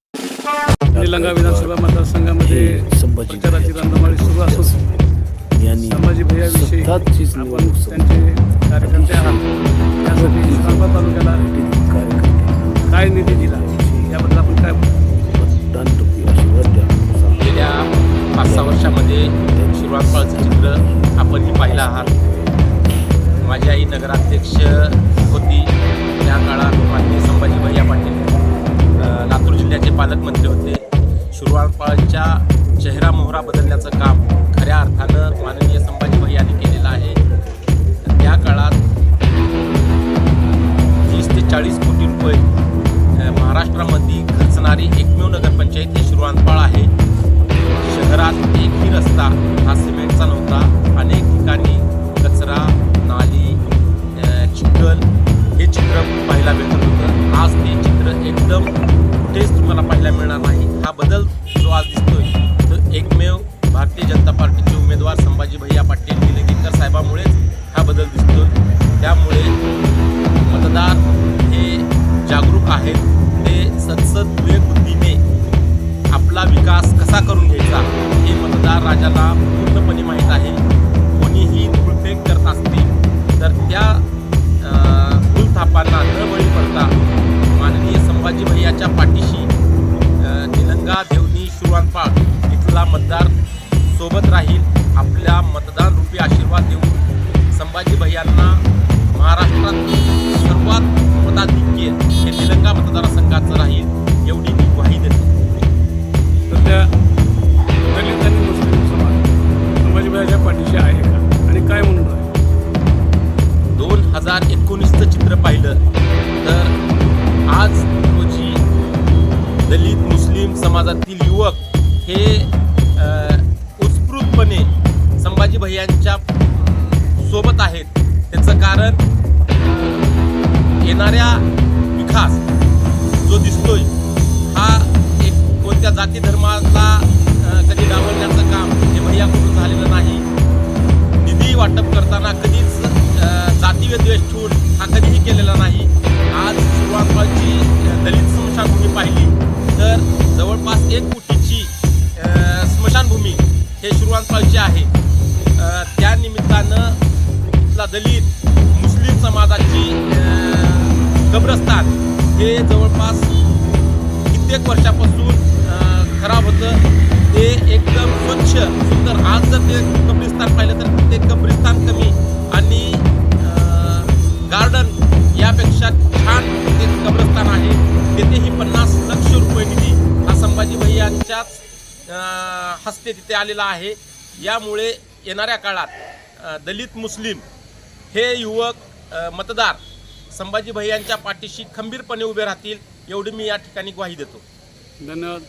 निलंगा विधानसभा मतदारसंघामध्ये संभाजी प्रचाराची रंधमाळी सुरू असून यांनी संभाजी भैयाविषयी आपण त्यांचे कार्यकर्ते आहात. त्यासाठी श्रीरामपूर तालुक्याला काय निधी दिला? याबद्दल आपण काय गेल्या पाच सहा वर्षामध्ये शिरवान फळचं चित्र आपण आपणही पाहिलं आहात. माझी आई नगराध्यक्ष होती. त्या काळात माननीय संभाजी भैया पाटील लातूर जिल्ह्याचे पालकमंत्री होते. शिरवाळपाळच्या चेहरा मोहरा बदलण्याचं काम खऱ्या अर्थानं माननीय संभाजी भैयांनी केलेलं आहे. त्या काळात तीस ते चाळीस कोटी रुपये महाराष्ट्रामध्ये खर्चणारी एकमेव नगरपंचायत ही शिरवानपाळ आहे. हा बदल दिसतो त्यामुळे मतदार हे जागरूक आहेत. ते सतसत बुद्धीने आपला विकास कसा करून घ्यायचा हे मतदार राजाला पूर्णपणे माहीत आहे. कोणीही धूळफेक करत असतील तर त्या धूळथापांना भूलथापांना न बळी पडता माननीय संभाजी भैयाच्या पाठीशी निलंगा देवनी शिरवानपाळ इथला मतदार सोबत राहील आपल्या मतदान रूपी आशीर्वाद देऊन संभाजी भैयांना महाराष्ट्रात सर्वात मताधिक्य हे निलंगा मतदारसंघाचं राहील एवढी मी ग्वाही देतो. सध्या दलित आणि मुस्लिम समाज संभाजी भैयाच्या पाठीशी आहे का? आणि काय म्हणून आहे दोन हजार एकोणीसचं चित्र पाहिलं तर आज रोजी दलित मुस्लिम समाजातील युवक हे उत्स्फूर्तपणे संभाजी भैयांच्या सोबत आहेत. त्याचं कारण येणाऱ्या विकास जो दिसतोय हा एक कोणत्या जाती धर्माला कधी डावलण्याचं काम हे भैयाकडून झालेलं नाही. निधी वाटप करताना कधीच जाती जातीय द्वेष ठेवून हा कधीही केलेला नाही. आज सुरुवातची दलित स्मशानभूमी पाहिली तर जवळपास एक कोटीची स्मशानभूमी हे सुरुवातची आहे. त्यानिमित्तानं त्या निमित्तानं दलित मुस्लिम समाजाची कब्रस्तान हे जवळपास कित्येक वर्षापासून खराब होतं. ते एकदम स्वच्छ सुंदर. आज जर ते कब्रिस्तान पाहिलं तर ते कब्रिस्तान कमी आणि गार्डन यापेक्षा छान ते कब्रस्तान आहे. तेथेही पन्नास लक्ष रुपये निधी हा संभाजी भैयांच्याच हस्ते तिथे आलेला आहे. यामुळे येणाऱ्या काळात दलित मुस्लिम हे युवक मतदार संभाजी भैयांच्या पाठीशी खंबीरपणे उभे राहतील एवढी मी या ठिकाणी ग्वाही देतो. धन्यवाद.